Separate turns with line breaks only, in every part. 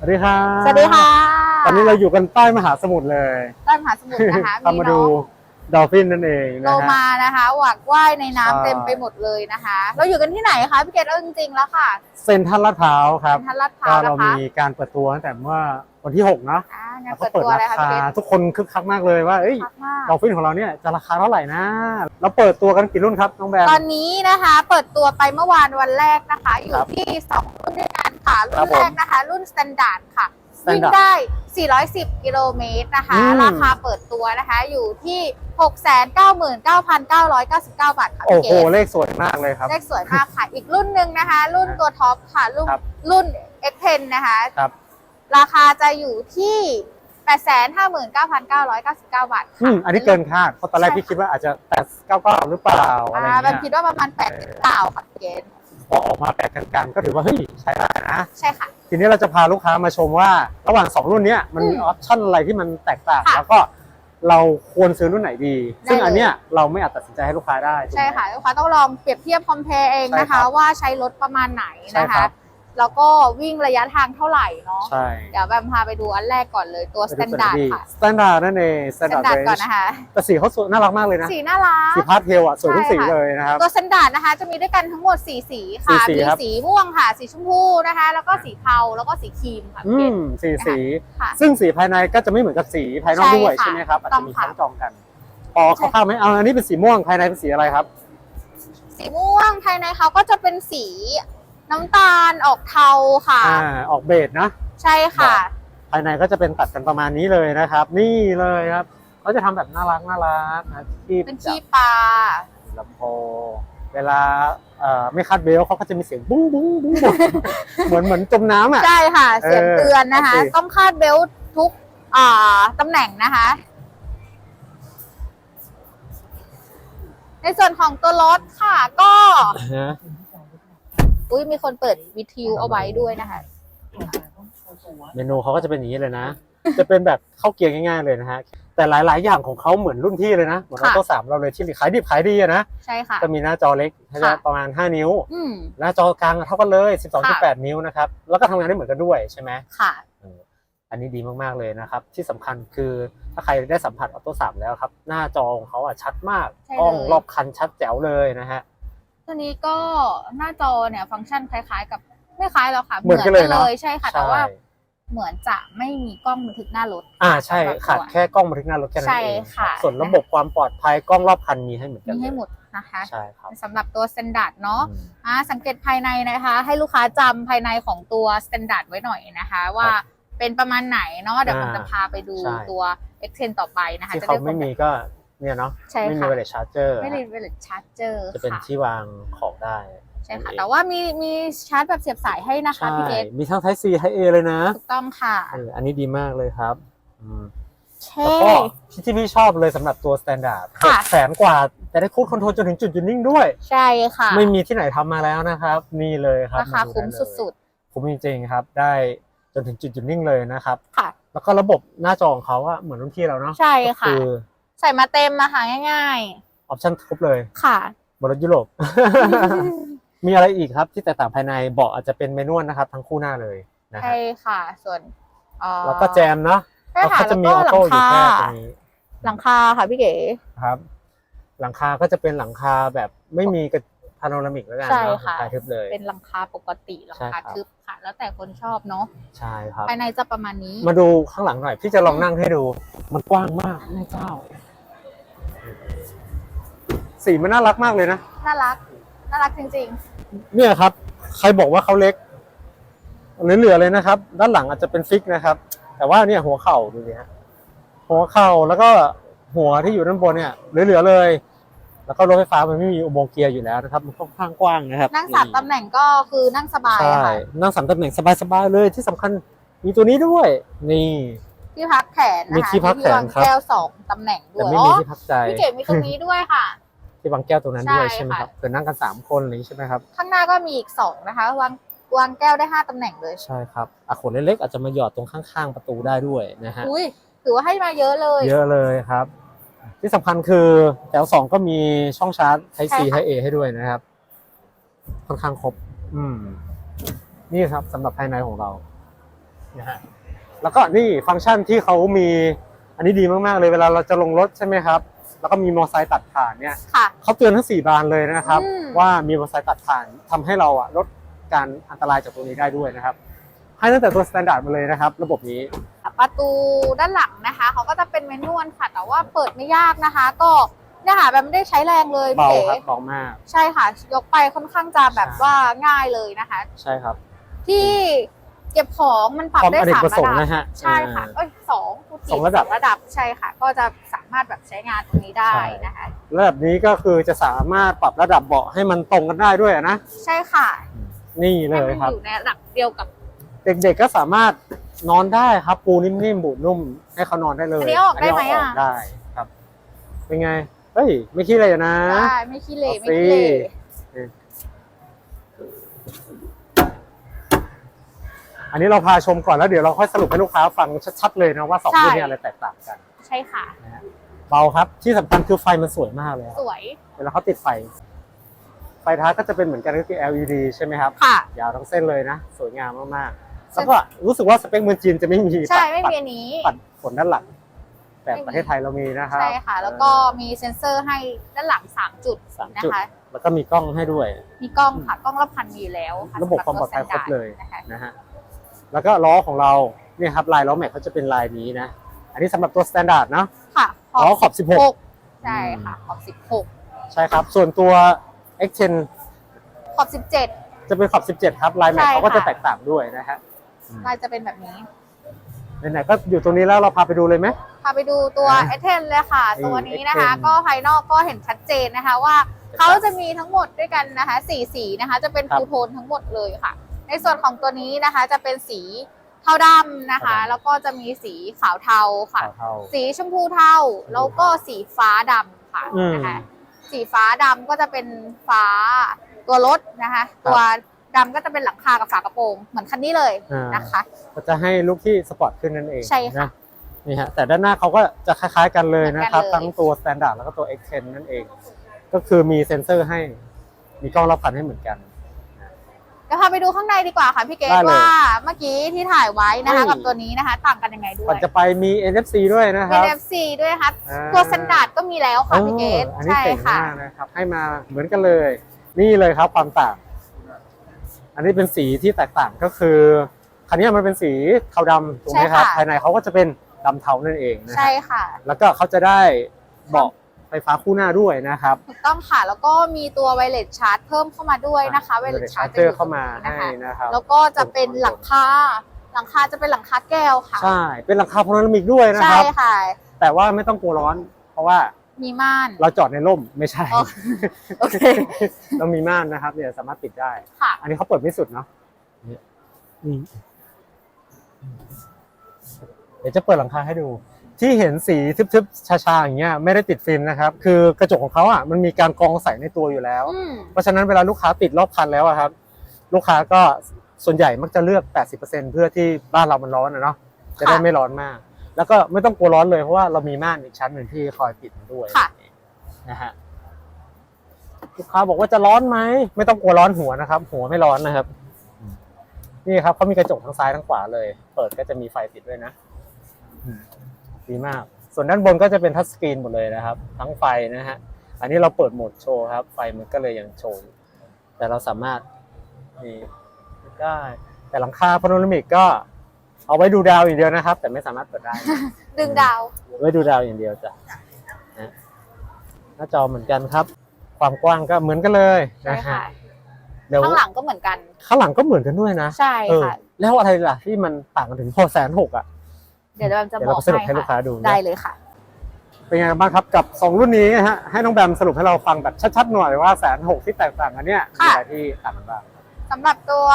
สวัสดีครับ
สวัสดีค่ะ
ตอนนี้เราอยู่กันใต้มหาสมุทรเลย
ใต้มหาสมุทรนะคะ
ทำ
มี
มา
น้
ดู
อง
ดอลฟินนั่นเอง
โล
นะฮะ
มานะคะหวักว่ายในน้ำ
ใช่
เต็มไปหมดเลยนะคะ เราอยู่กันที่ไหนคะพี่เกดเอาจริงๆแล้วค่ะ
เซ็นทรัลลาดพร้าวครับ
เป็นทันลาดพ
ก็
ร้าว
เรา
นะคะ
มีการเปิดตัวตั้งแต่เมื่อวันที่6เนาะ
อ่างาน
แล้วก็
เปิด
เปิด
ตัวอะไร
รา
คะ
คา
พี่เกด
ทุกคนคึกคักมากเลยว่าเอ้ย
คักมาก
ดอลฟินของเราเนี่ยจะราคาเท่าไหร่นะเราเปิดตัวกันกี่รุ่นครับน้องแบม
ตอนนี้นะคะ เปิดตัวไปเมื่อวานวันแรกนะคะ อยู่
ครับ
ที่2รุ่นด้วยกันค่ะ
ครั
รุ่
บ
น
ผม
แรกนะคะ รุ่น Standard ค่ะ วิ่ง
Standard
ได้ 410 กิโลเมตรนะคะ
อืม
ราคาเปิดตัวนะคะ อยู่ที่ 699,999 บาทค่ะ
โอ้
พี่
โห
เกด
เลขสวยมากเลยครับ
เลขสวยมากค่ะ อีกรุ่นหนึ่งนะคะ รุ่น
ครับ
ตัวท็อปค่ะ รุ่น
ครับ
รุ่น X10 นะคะ
ครับ
ราคาจะอยู่ที่ 859,999 บาท
อื
ค่ะ
ม อันนี้เกินคาดเพราะตอนแรก
ใช่
พี่คิดว่าอาจจะแปดเก้าเก้าหรือเปล่าอะไร
อ่าแบบ
เงี้
คิด
ย
ว่าประมาณ8เก้าค่ะพี่เกณฑ์
พอออกมาแปดกันกันๆก็ถือว่าเฮ้ยใช้ได้นะ
ใช่ค่ะ
ทีนี้เราจะพาลูกค้ามาชมว่า ระหว่าง 2 รุ่นเนี้ยมันมี
อื
อ
ม
อปชั่นอะไรที่มันแตกต่าง
ค่ะ
แล้วก็เราควรซื้อรุ่นไหนดี
ได้
ซึ่งอัน
เลย
เนี้ยเราไม่อาจตัดสินใจให้ลูกค้าได้ถูกไหม
ใช่ค่ะลูกค้าต้องลองเปรียบเทียบคอมเพลเองนะ
ใช่ครั
คะ
บ
ว่าใช้รถประมาณไหน
ใช่
นะ
ครั
คะ
บ
แล้วก็วิ่งระยะทางเท่าไหร่เนาะ
ใช่
เดี๋ยวแบมพาไปดูอันแรกก่อนเลยตัว Standard ค่ะ
สแตนดาร์ดนั่นเองสแตนดาร์ด
Standard ก่อนนะคะ
แต่สีเขาสวยน่ารักมากเลยนะ
สีน่ารัก
สีพาสเทลอะสวยทุก
ใช่
สี
ค่ะ
เลยนะครับ
ตัว Standard นะคะ จะมีด้วยกันทั้งหมด4สีค่ะ
สี่สี
มี
ครับ
สีม่วงค่ะ สีชมพูนะคะ แล้วก็สีเทาแล้วก็สีครีมค่ะ
อื
พี่เก
ม
ณฑ์
สีสี
ค่ะ
ซึ่งสีภายในก็จะไม่เหมือนกับสีภายนอก
ใช่
ด้วย
ค่ะ
ใช่ไหมครับอาจ
ต้
จะ
อง
มี
ค่ะ
ทั้งจองกันพอเขาเข้าไหมเอาอันนี้เป็นสีม่วงภายในเป็นสีอะไรครับ
สีม่วงภายในเขาก็จะเป็นสี น้ำตาลออกเทาค่ะ
อ่าออกเบจนะ
ใช่ค่ะ
ภายในก็จะเป็นตัดกันประมาณนี้เลยนะครับ นี่เลยครับเขาจะทำแบบน่ารักน่ารักนะที่
เป็นขี้ปลา
ลำโพงเวลาเอ่อไม่คาดเบลต์เขาก็จะมีเสียงบุ้งบุ้งบุ้งบุ้ง เหมือนเหมือนจมน้ำอะ
ใช่ค่ะ เสียง
เออ
เตือนนะคะ
โอเค
ต้องคาดเบลต์ทุกอ่าตำแหน่งนะคะ ในส่วนของตัวรถค่ะ ก็
ฮะ
อุ้ยมีคนเปิดวิทยุเอาไว้ด้วยนะคะ
เมนูเขาก็จะเป็นอย่างนี้เลยนะ จะเป็นแบบเข้าเกียร์ง่ายๆเลยนะฮะ แต่หลาย ๆ อย่างของเขาเหมือนรุ่นพี่เลยนะ เหมือนออ
ค่ะ
โต้สามเราเลยที่ขายดิบขายดีอะนะ
ใช่ค่ะ
จะมีหน้าจอเล็กให้
ค่ะ
ประมาณ 5 นิ้ว
อืม
หน้าจอกลางเท่ากันเลย12.8 นิ้วนะครับ แล้วก็ทำงานได้เหมือนกันด้วยใช่ไหม
ค่ะ
เอออันนี้ดีมาก ๆ เลยนะครับ ที่สำคัญคือถ้าใครได้สัมผัสออโต้สามแล้วครับ หน้าจอของเขาอะชัดมาก
ใช่
กล้อง
เลย
รอบคันชัดแจ๋วเลยนะฮะ
ตัวนี้ก็หน้าจอเนี่ยฟังก์ชันคล้ายๆ กับไม่คล้ายหรอกค่ะ
เหมือนกันเลยเนอะ
ใช่ค่ะ แต่ว่าเหมือนจะไม่มีกล้องบันทึกหน้ารถ
อ่าใช่
สำหรับ
ขาด
ตัว
แค่กล้องบันทึกหน้ารถแค่นั้น
ใช่
เอง
ค่ะ
ส่วนระบบความปลอดภัยกล้องรอบคันมีให้เหมือนกั
มี
น
ให้
เลย
หมดนะคะ
ใช่ครับ
สำหรับตัว Standard เนาะ
อืม
อ่าสังเกตภายในนะคะ ให้ลูกค้าจำภายในของตัว Standard ไว้หน่อยนะคะ ว่าเป็นประมาณไหนเนาะเดี๋ยวผม
อ่า
จะพาไปดู
ใช่
ตัว X10 ต่อไปนะคะ
ที่
จะ
เขา
ได้
ไม่มีก็ เนี่ยเนาะ
ใช่
ไม่มี
ค่ะ
เวลชาร์เจอร์
ไม่ได้เป็นชาร์จเจอร์
จะเป็น
ค่ะ
ที่วางของได้
ใช่ค่ะ
นั่นเอง
แต่ว่ามีมีชาร์จแบบเสียบสายให้นะคะ
ใช่
พี่เล็ก
มีทั้ง Type C Type A เลยนะ
ถูกต้องค่ะ
เอออันนี้ดีมากเลยครับอืม
เท่
แล้วก็ที่ที่พี่ชอบเลยสำหรับตัว Standard
ค่ะ
แสนกว่าแต่ได้คูดคอนโทรลจนถึงจุดหยุดนิ่งด้วย
ใช่ค่ะ
ไม่มีที่ไหนทำมาแล้วนะครับ นี่เลยครับ
ราคา
ดู
คุ้ม
ไเลย
สุด
คุ้มจริงๆครับ ได้จนถึงจุดหยุดนิ่งเลยนะครับ
ๆค่ะ
แล้วก็ระบบหน้าจอของเขาอะเหมือนรุ่นพี่เราเนาะ
ใช่
ก็
ค่ะ
คือ
ใส่มาเต็มมาค่ะง่าย
ออปชั่นครบเลย
ๆ ค่ะ
บนรถยุโรป มีอะไรอีกครับที่แตกต่างภายในเบาะอาจจะเป็นเมนวลนะครับ ทั้งคู่หน้าเลยนะ
ใช่
ฮะ
ค่ะ ส่วนเอ่อ
แล้วก็แจมเนาะ
ใช่ค่ะ
เขาจะมีอ
แล้
อ
วก็
โต้
หลั
องยู่
คา
แค่ตรงนี้
หลังคาค่ะพี่เก๋
ครับ หลังคาก็จะเป็นหลังคาแบบไม่มีกระพาโนรามิกแล้วกัน
ใช่
เนาะหลั
ค่ะ
งคาทึบเลย
เป็นหลังคาปกติหลัง
ใช่ครั
คา
บ
ทึบค่ะ แล้วแต่คนชอบเนาะ
ใช่ครับ
ภายในจะประมาณนี้
มาดูข้างหลังหน่อยพี่จะลองนั่งให้ดู มันกว้างมากแม่เจ้า สีมันน่ารักมากเลยนะ
น่ารัก น่ารักจริง
เนี่ยครับ ใครบอกว่าเขาเล็กเหลือๆเลยนะครับ ด้านหลังอาจจะเป็นฟิกนะครับ แต่ว่าเนี่ยหัวเข่าดูสิฮะหัวเข่าแล้วก็หัวที่อยู่ด้านบนเนี่ยเหลือๆเลย แล้วก็รถไฟฟ้ามันไม่มีอุโมงค์เกียร์อยู่แล้วนะครับมันค่อนข้างกว้างนะครับ
ๆ นั่งสามตำแหน่งก็คือนั่งสบาย
ใช่
ค่ะ
นั่งสามตำแหน่งสบายๆเลยที่สำคัญมีตัวนี้ด้วย นี่
ที่พักแขนนะคะ
มีที่พักแขน
วาง
ครับ
แก้วสองตำแหน่งด้
แต่
วย
ไม่
อ๋
มี
อ
ที่พักใจ
พี่เก๋มีตรงนี้ด้วยค่ะ
ที่วางแก้วตรงนั้นด้วย
ใช่
ใช่ไหม
ค่ะ
ครับเกิดนั่งกันสามคนอะไรอย่างนี้ใช่ไหมครับ
ข้างหน้าก็มีอีกสองนะคะวางวางแก้วได้ห้าตำแหน่งเลย
ใช่ครับอะขนเล็กๆอาจจะมาหยอดตรงข้างๆประตูได้ด้วยนะฮะ
อุ้ยถือว่าให้มาเยอะเลย
เยอะเลยครับ ที่สำคัญคือแถวสองก็มีช่องชาร์จ Type C
ใช่ค่ะ
Type A ให้ด้วยนะครับ ค่อนข้างครบ อืม นี่ครับสำหรับภายในของเรานะฮะแล้วก็นี่ฟังก์ชันที่เขามี อันนี้ดีมากๆเลยเวลาเราจะลงรถใช่ไหมครับ แล้วก็มีมอเตอร์ไซค์ตัดผ่านเนี่ย
ค่ะ
เขาเตือนทั้งสี่บานเลยนะครับ
อืม
ว่ามีมอเตอร์ไซค์ตัดผ่านทำให้เราอะลดการอันตรายจากตรงนี้ได้ด้วยนะครับ ให้ตั้งแต่ตัวสแตนดาร์ดมาเลยนะครับ ระบบนี้
ประตูด้านหลังนะคะเขาก็จะเป็นเมนวลค่ะ แต่ว่าเปิดไม่ยากนะคะ ก็เนี่ยค่ะแบบไม่ได้ใช้แรงเลย
เบา
พี่
ครั
เก๋
บเบามาก
ใช่ค่ะ ยกไปค่อนข้างจะแบบ
ใช่
ว่าง่ายเลยนะคะ
ใช่ครับ
ที่เก็บของมันปรับ
ความ
ได้
อเนก
สาม
ประส
ระ
งค์
ดับ
นะฮะ
ใช่ค่ะ
อ่า
เอ้ยสองพูดผิ
สองระดับ
ระดับใช่ค่ะ ก็จะสามารถแบบใช้งานตรงนี้ได้
ใช่
นะคะ
ระดับนี้ก็คือจะสามารถปรับระดับเบาะให้มันตรงกันได้ด้วยอะนะ
ใช่ค่ะ
นี่เล
ให้
ย
มัน
ครับ
อยู่ในระดับเดียวกับ
เด็กๆก็สามารถนอนได้ครับ ปูนิ่มๆบูดนุ่ม ให้เขานอนได้เลย
อันนี้ออกได้ไหม
น
อะ
นี้กได้ครับ เป็นไงเฮ้ยไม่คิดเลยนะ
ได้ไม่ขี้เหร่ไม่
เอาสิ
ขี้เหร่
อันนี้เราพาชมก่อนแล้วเดี๋ยวเราค่อยสรุปให้ลูกค้าฟังชัดๆเลยนะว่าสองรุ่นเนี้อะไรแตกต่างกัน
ใช่ค่ะ
นะฮะเบาครับที่สำคัญคือไฟมันสวยมากเลยอะ
สวย
เวลาเขาติดไฟ ไฟท้ายก็จะเป็นเหมือนกันก็คือ LED ใช่ไหมครับ
ค่ะ
ยาวทั้งเส้นเลยนะ สวยงามมากๆ แล้วก็รู้สึกว่าสเปคเมืองจีนจะไม่มี
ใช่
ปัด
ไม่
ปัด
มีอันนี้
ปัดฝนด้านหลัง แต่
ไม่มี
ประเทศไทยเรามีนะครับ
ใช่ค่ะ แล้วก็มีเซ็นเซอร์ให้ด้านหลัง 3 จุด
สาม
นะ
จุด
คะ
แล้วก็มีกล้องให้ด้วย
มีกล้องค่ะ กล้องรอบคันมีอยู่แล้วค่ะ
ระบบ
สำห
ความปลอดภัยครบเลย
ตัว standard นะคะ
นะฮะแล้วก็ล้อของเราเนี่ยครับลายล้อแม็กเขาจะเป็นลายนี้นะอั นนี้สำหรับตัวสแตนดาร์ดเนาะ
ค่ะ
ล้อขอบ 16
ใช่ค่ะ ขอบ
ใช่ครับ ส่วนตัว X10
16ขอบ
จะเป็นขอบ 17 ครับลายแม็ก
ใช่
เขาก็จะ
ค่ะ
แตกต่างด้วยนะฮะ
17ลายจะเป็นแบบนี้
ไหนๆก็อยู่ตรงนี้แล้วเราพาไปดูเลยไหม
พาไปดูตัว
อะ
เอเทนเลยค่ะ
ไอ้
ตัวนี้นะคะ
X10
ก็ภายนอกก็เห็นชัดเจนนะคะว่าเขาจะมีทั้งหมดด้วยกันนะคะสี่สีนะคะ จะเป็น
ครับ
ฟูโทนทั้งหมดเลยค่ะ ในส่วนของตัวนี้นะคะจะเป็นสี เทาดำนะคะ
เทาดำ
แล้วก็จะมีสีขาวเทาค่ะ
เทา
สีชมพูเทาแล้วก็สีฟ้าดำค่ะ
อืม
นะคะ สีฟ้าดำก็จะเป็นฟ้าตัวรถนะคะ ตัวดำก็จะเป็นหลังคากับฝากระโปรง เหมือนคันนี้เลย
อ่าน
นะคะ
ก็จะให้ลุคที่สปอร์ตขึ้นนั่นเอง
ใช่ค่ะ
นนี่ฮะแต่ด้านหน้าเขาก็จะคล้ายๆกันเลยนะครับ
เหมือนกันเลย
ทั้งตัวสแตนดาร์ดแล้วก็ตัว X10 นั่นเอง ก็คือมีเซ็นเซอร์ให้มีกล้องรอบคันให้เหมือนกัน
เดี๋ยวพาไปดูข้างในดีกว่าค่ะพี่เก
ได้
ด
เลย
ว่าเมื่อกี้ที่ถ่ายไว้นะคะ
เฮ้ย
กับตัวนี้นะคะ ต่างกันยังไงด้ว
ก่อยนจะไปมี NFC ด้วยนะครับ
NFC ด้วยนะคะ
อ่า
ตัวสแตนดาร์ดก็มีแล้วค่ะพี่เกด
อออันนี้
ใช่
เจ๋ง
ค่ะ
มากนะครับ ให้มาเหมือนกันเลย นี่เลยครับความต่าง อันนี้เป็นสีที่แตกต่างก็คือ คันนี้มันเป็นสีเทาดำถูกไหมครับ
ใช่ค่ะ
ภายในเขาก็จะเป็นดำเทานั่นเองนะ
ใช่
ฮะ
ค่ะ
แล้วก็เขาจะได้เบาะ ไฟฟ้าคู่หน้าด้วยนะครับ
ถูกต้องค่ะ แล้วก็มีตัวไวเลสชาร์จเพิ่มเข้ามาด้วยนะคะไวเลสชาร์จ
เจอเข้ามาให้
นะคะ
นะครับ
แล้วก็จะเป็นหลังคาหลังคาจะเป็นหลังคาแก้วค่ะ
ใช่ เป็นหลังคาพาโนรามิกด้วยนะค
ใช่
รับ
ค่ะ
แต่ว่าไม่ต้องกลัวร้อน เพราะว่า
มีม่าน
เราจอดในร่มไม่ใช่
อ๋อโอเค
เรามีม่านนะครับเนี่ยสามารถปิดได้
ค่ะ
อันนี้เขาเปิดไม่สุดเนาะเนี่ยอืมเดี๋ยวจะเปิดหลังคาให้ดู ที่เห็นสีทึบๆชาๆอย่างเงี้ยไม่ได้ติดฟิล์มนะครับคือกระจกของเขาอะมันมีการกรองใสในตัวอยู่แล้ว
อืม
เพราะฉะนั้นเวลาลูกค้าติดรอบคันแล้วอะครับ ลูกค้าก็ส่วนใหญ่มักจะเลือก 80%เพื่อที่บ้านเรามันร้อนอะเนาะจะได้ไม่ร้อนมาก แล้วก็ไม่ต้องกลัวร้อนเลยเพราะว่าเรามีม่านอีกชั้นหนึ่งที่คอยปิดมันด้วย
ค่ะ
นะฮะลูกค้าบอกว่าจะร้อนไหมไม่ต้องกลัวร้อนหัวนะครับ หัวไม่ร้อนนะครับ นี่ครับเขามีกระจกทั้งซ้ายทั้งขวาเลย เปิดก็จะมีไฟติดด้วยนะอืม ดีมาก ส่วนด้านบนก็จะเป็นทัชสกรีนหมดเลยนะครับ ทั้งไฟนะฮะ อันนี้เราเปิดโหมดโชว์ครับ ไฟมันก็เลยยังโชว์อยู่แต่เราสามารถนี่ได้ แต่หลังคาพาโนรามิกก็เอาไว้ดูดาวอย่างเดียวนะครับ แต่ไม่สามารถเปิดได้นะ
ดึงดาว
ไว้ดูดาวอย่างเดียวจ้ะนะหน้าจอเหมือนกันครับ ความกว้างก็เหมือนกันเลย
ใช่
นะฮะ
ค่ะ
เดี๋ยว
ข้างหลังก็เหมือนกัน
ข้างหลังก็เหมือนกันด้วยนะ
ใช่
เออ
ค่ะ
แล้วอะไรล่ะที่มันต่างกันถึงพอแสนหกอะ
เดี๋ยวเราจะ
เดี๋ยว
บ
เรา
อก
ไปสรุปให้
ให้
ลูกค้า
ค่ะ
ดูนะ
ได้เลยค่ะ
เป็นไงบ้างครับกับ 2 รุ่นนี้นะฮะให้น้องแบมสรุปให้เราฟังแบบชัดๆหน่อยว่าแสนหกที่แตกต่างกันเนี่ยมี
ค่ะ
อะไรที่ต่างกันบ้าง
สำหรับตัว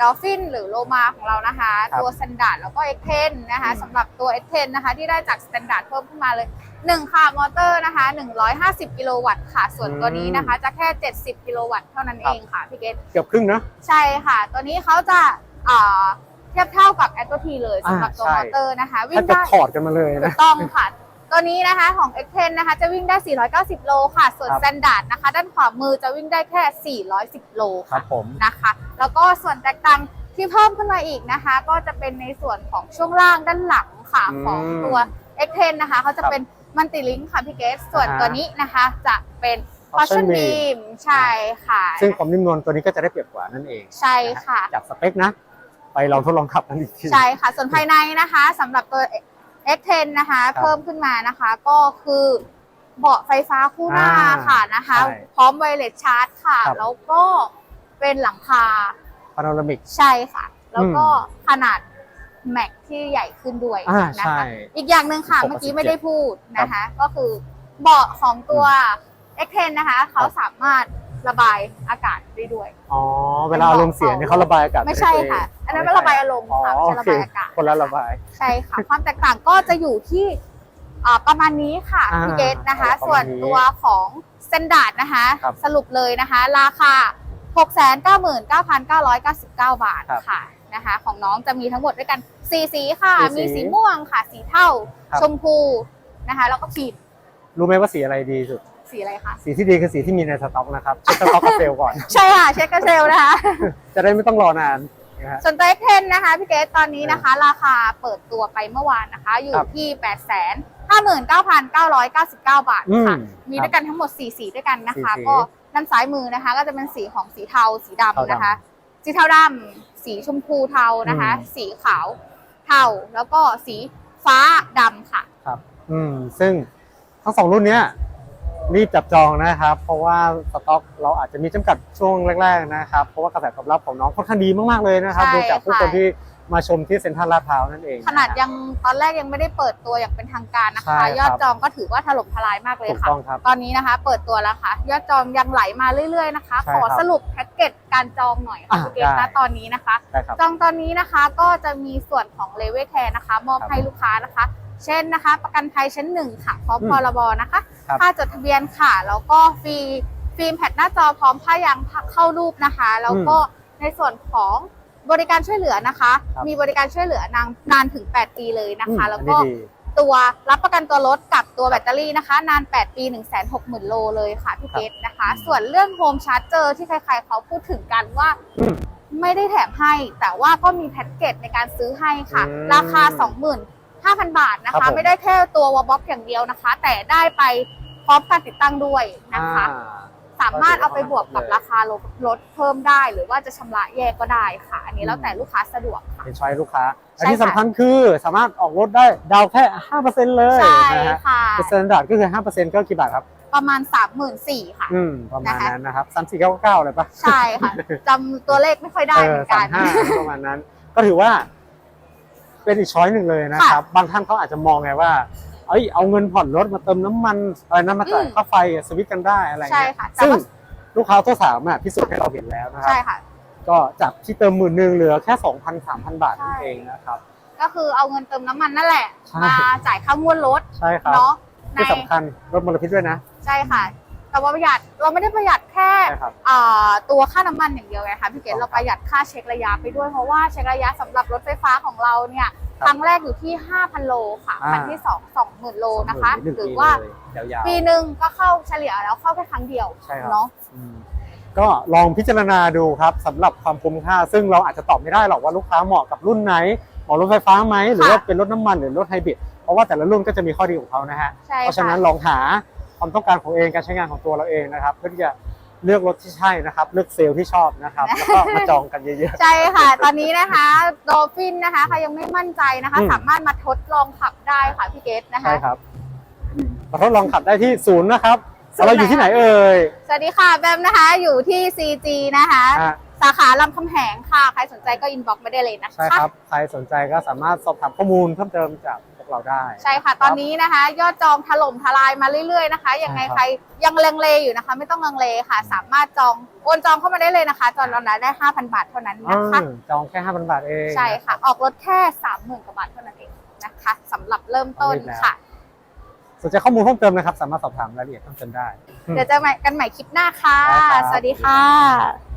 ดอลฟินหรือโลมาของเรานะคะ
ครับ
ตัวสแตนดาร์ดแล้วก็ X10 นะคะ
อืม
สำหรับตัว X10 นะคะ ที่ได้จากสแตนดาร์ดเพิ่มขึ้นมาเลย 1 ค่ะมอเตอร์นะคะ 150 กิโลวัตต์ค่ะ ส่วนตัวนี้นะคะ จะแค่ 70 กิโลวัตต์เท่านั้นเองค่ะพี่เกต
เกือบครึ่งนะ
ใช่ค่ะ ตัวนี้เขาจะอ่า เทียบเท่ากับ a อ t เลยสำหรับตัว
อ่าม
อเตอร์นะคะ วิ่
แทบ
ง
จะ
ได้
ถอดกันมาเลย
ถู
นะ
กต้องค่ะ ตัวนี้นะคะของ X10 นะคะจะวิ่งได้ 490 โลค่ะ ส่วน
ครับ
สแตนดาร์ดนะคะ ด้านขวามือจะวิ่งได้แค่ 410 โล
ครั
ค่ะ
บผม
นะคะ แล้วก็ส่วนแตกต่างที่เพิ่มขึ้นมาอีกนะคะ ก็จะเป็นในส่วนของช่วงล่างด้านหลังค่ะ
อืม
ของตัว X10 นะคะเขาจะ
ครับ
เป็นมันติลิงค่ะพี่เกสส่วน
อ่าฮะ
ตัวนี้นะคะจะเป็น
Caution
Caution
Beam
Beam ใช่ค่ะ
ซึ่งความนิ่มนวลตัวนี้ก็จะได้เปรียบกว่านั่นเอง
ใช่ค่ะ
จากสเปคนะ ไปลองทดลองขับกันอีกที
ใช่ค่ะ ส่วนภายในนะคะสำหรับตัว X10 นะคะ
ครับ
เพิ่มขึ้นมานะคะ ก็คือเบาะไฟฟ้าคู่หน้า
อ่า
ค่ะนะคะ
ใช่
พร้อมไวเลสชาร์จค่ะ
ครับ
แล้วก็เป็นหลังคา
พาโนรามิก
ใช่ค่ะ แล้วก็
อื
ขนาดแม็กที่ใหญ่ขึ้นด้วย
อ่า
นะ
ใช่
คะอีกอย่างหนึ่งค่ะ
16
เมื่อกี้ไม่ได้พูดนะคะ ก็คือเบาะของตัว X10 นะคะ เขาสามารถ ระบายอากาศได้ด้วย
อ๋อ เวลาอารมณ์เสียนี่เขาระบายอากาศ
ไม่ใช่ค่ะ อันนั้นเป็นระบายอารมณ์
อ๋อ
ค่ะไม่ใช่
โอ
ระ
เค
บายอากาศ
คนละระบาย
ใช่ค่ะ ความแตกต่างก็จะอยู่ที่อ่าประมาณนี้ค่ะ
อ่า
พี่เกตนะคะ
ประมาณนี้
ส่วนตัวของสแตนดาร์ดนะคะ
ครับ
สรุปเลยนะคะ ราคา 699,999 บาท
ครับ
ค่ะนะคะ ของน้องจะมีทั้งหมดด้วยกัน4สีค่ะ
สี่สี
มีสีม่วงค่ะ สีเทา
ครับ
ชมพูนะคะ แล้วก็ขีด
รู้ไหมว่าสีอะไรดีสุด
สีอะไรคะ
สีที่ดีคือสีที่มีในสต็อกนะครับเช็คสต็อกกับเซลล์ก่อน
ใช่ค่ะ เช็คกระเซลนะคะ
จะได้ไม่ต้องรอนานนะฮะ
ส่วนตัว X10 นะคะพี่เกตตอนนี้นะคะ ราคาเปิดตัวไปเมื่อวานนะคะ อยู่
ครับ
ที่ 8 5 9 9 9 9 บาทค่ะ
อืม
มี
ครับ
ด้วยกันทั้งหมด 4 สีด้วยกันนะคะ
สี่สี
ก็ด้านซ้ายมือนะคะ ก็จะเป็นสีของสีเทาสีดำ
เทาดำ
นะคะ สีเทาดำสีชมพูเทานะคะ
อืม
สีขาวเทาแล้วก็สีฟ้าดำค่ะ
ครับ อืม ซึ่งทั้งสองรุ่นเนี้ย รีบจับจองนะครับ เพราะว่าสต็อกเราอาจจะมีจำกัดช่วงแรกๆนะครับ เพราะว่ากระแสตอบรับของน้องค่อนข้างดีมากๆเลยนะครับ
ใช่
ดูจากผู้
ค่ะ
คนที่มาชมที่เซ็นทรัลลาดพร้าวนั่นเอง
ขนาดะ
ครับ
ยังตอนแรกยังไม่ได้เปิดตัวอย่างเป็นทางการนะ
ใช่
คะ ยอด
ครับ
จองก็ถือว่าถล่มทลายมากเลย
ถูก
ค่ะ
ต้องครับ
ตอนนี้นะคะ เปิดตัวแล้วค่ะ ยอดจองยังไหลมาเรื่อย ๆนะคะ
ใช่
ขอ
ครับ
สรุปแพ็กเกจการจองหน่อยค่ะ
อะ
คุณเกศ
ได้
นะตอนนี้นะคะ
ได้ครับ
จองตอนนี้นะคะก็จะมีส่วนของเลเวลแคร์นะคะ มอบ
ครับ
ให้ลูกค้านะคะ เช่นนะคะ ประกันภัยชั้นหนึ่งค่ะพร้อม
อืม
พรบนะคะ
ครับ
ค่าจดทะเบียนค่ะ แล้วก็ฟรีฟิล์มแผ่นหน้าจอพร้อมผ้ายางเข้ารูปนะคะ แล้วก็ในส่วนของบริการช่วยเหลือนะคะ
ครับ
มีบริการช่วยเหลือนานนานถึง 8 ปีเลยนะคะ
อืม
แล้ว
อัน
ก็
นี้ดี
ตัวรับประกันตัวรถกับตัวแบตเตอรี่นะคะ นาน 8 ปี 1 6 0 0 0 0 โลเลยค่ะพี่
ครับ
เกตนะคะ ส่วนเรื่องโฮมชาร์จเจอร์ที่ใครๆเขาพูดถึงกันว่า
อืม
ไม่ได้แถมให้ แต่ว่าก็มีแพ็กเกจในการซื้อให้ค่ะ
อืม
ราคา 25,000 บาทนะ
ครั
คะ
บผม
ไม่ได้แค่ตัววอลบ็อกอย่างเดียวนะคะ แต่ได้ไปพร้อมการติดตั้งด้วยนะคะ
อ่า
สามารถเอาไปบวกกับ
เลย
ราคารถรถเพิ่มได้ หรือว่าจะชำระแยกก็ได้ค่ะ อันนี้แล้วแต่ลูกค้าสะดวกค่ะ
เป็นช้อยลูกค้า
ใช่
และที่
ค่ะ
สำคัญคือสามารถออกรถได้ดาวน์แค่ 5%เลย
ใช่
นะฮะ
ค่ะ
คือสแตนดาร์ดก็คือ 5%ก็กี่บาทครับ
ประมาณ 34,000ค่ะ
อืม ประมาณ
นะคะ
นั้นนะครับ 3499เลยปะ
ใช่ค่ะจำตัวเลขไม่ค่อยได้เหมือนกัน
สามห้าประมาณนั้น ก็ถือว่า เป็นอีกช้อยหนึ่งเลยนะครับ บางท่านเขาอาจจะมองไงว่า เอ้ยเอาเงินผ่อนรถมาเติมน้ำมันอะไรนั้นมาจ่าย
อืม
ค่าไฟสวิตช์กันได้อะไร
ใช่
เงี้ย
ค่ะแต่
ซึ่ง
ว่า
ลูกค้าตัวสามอะพิสูจน์ให้เราเห็นแล้วนะครั
ใช่
บ
ค่ะ
ก็จากที่เติมหมื่นหนึ่งเหลือแค่2,000 3,000บาทนั่น
ใช่
เองนะครับ
ก็คือเอาเงินเติมน้ำมันนั่นแหละ
ใช่
มาจ่ายค่างวดรถ
ใช่ครับ
เนาะใน
ที่สำคัญลดมลพิษด้วยนะ
ใช่ค่ะ แต่ว่าประหยัดเราไม่ได้ประหยัดแค่
ใช่ครับ
อ่าตัวค่าน้ำมันอย่างเดียวไงคะพี่เก
ครั
ศ
บ
เราประหยัดค่าเช็คระยะไปด้วยเพราะว่าเช็คระยะสำหรับรถไฟฟ้าของเราเนี่ย
ครับ
ครั้งแรกอยู่ที่ 5,000 โลค่ะ
อ่า
ครั้งที่ 2 20,000 โลนะคะ
หนึ่ง
หรือ
ปี
ว่า
เลยยาวๆ
ปีหนึ่งก็เข้าเฉลี่ยแล้วเข้าแค่ครั้งเดียว
ใช่ครับ
เนาะ
อืมก็ลองพิจารณาดูครับสำหรับความคุ้มค่า ซึ่งเราอาจจะตอบไม่ได้หรอกว่าลูกค้าเหมาะกับรุ่นไหนเหมาะรถไฟฟ้าไหมหรือว่าเป็นรถน้ำมันหรือรถไฮบริดเพราะว่าแต่ละรุ่นก็จะมีข้อดีของเขานะฮะ
ใช่
เพราะฉะ
ค่ะ
นั้นลองหา ความต้องการของเองการใช้งานของตัวเราเองนะครับเพื่อที่จะเลือกรถที่ใช่นะครับ เลือกเซลล์ที่ชอบนะครับ แล้วก็มาจองกันเยอะ
ใช่ค่ะ ตอนนี้นะคะโดฟินนะคะใครยังไม่มั่นใจนะคะ
อืม
สามารถมาทดลองขับได้ค่ะพี่เกศ
ๆ
นะคะ
ใช่ครับมาทดลองขับได้ที่ศูนย์นะครับ
ศูนย์
เราอยู่ที่ไหน
ไหนคะ
เอ่ย
สวัสดีค่ะแบมนะคะอยู่ที่ CG นะคะ
อะ
สาขาลำคำแหงค่ะ ใครสนใจก็อินบ็อกซ์ไม่ได้เลยนะคะ
ใช่ครับ ใครสนใจก็สามารถสอบถามข้อมูลเพิ่มเติมจากพวก เราได้
ใช่ค่ะตอนนี้นะคะ ยอดจองถล่มทลายมาเรื่อยๆนะคะยังไง
ใช่ครับ
ใครยังลังเลอยู่นะคะ ไม่ต้องลังเลค่ะ สามารถจองโอนจองเข้ามาได้เลยนะคะ จองเราได้ 5,000 บาทเท่านั้นนะคะ
อืมจองแค่ 5,000 บาทเอง
ใช่ค่ะ ออกรถแค่ 30,000กว่าบาทเท่านั้นเองนะคะสำหรับเริ่มต้น
รีบแล้ว
ค่ะ
สนใจข้อมูลเพิ่มเติมนะครับ สามารถสอบถามรายละเอียดเพิ่มเติมได้
เดี๋ยวเจอกันใหม่คลิปหน้าค่ะ
ได้ครับ
สวัสดีค่ะ